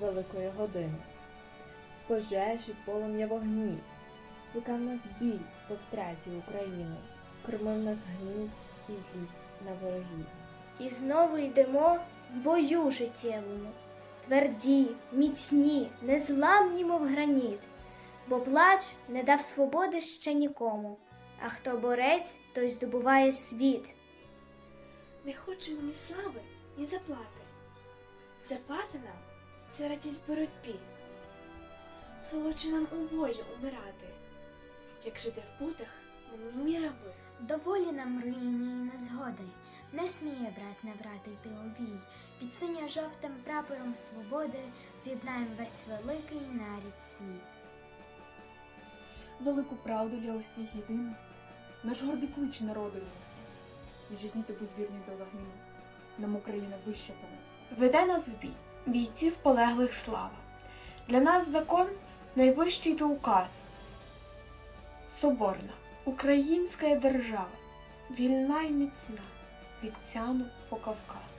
великої години, з пожежі полум'я вогнів, Викав нас біль по втраті України, кормив нас гнів і злість на ворогів. І знову йдемо в бою життєвому, тверді, міцні, незламні, мов граніт, бо плач не дав свободи ще нікому, а хто борець, той здобуває світ. Не хочемо ні слави, ні заплати. Заплати нам це радість боротьбі. Солодше нам у бою умирати, як жити в путах минулі раби. Доволі нам руїни і незгоди, не сміє брат не брати йти у бій. Під синьо-жовтим прапором свободи з'єднаєм весь великий нарід свій. Велику правду для усіх єдину, наш гордий клич народу несе. Вітчизніти будь вірні до загину, нам Україна вище понесе. Веде нас в бій, бійців полеглих слава. Для нас закон найвищий то указ. Соборна, українська держава, вільна й міцна, від Сяну по Кавказ.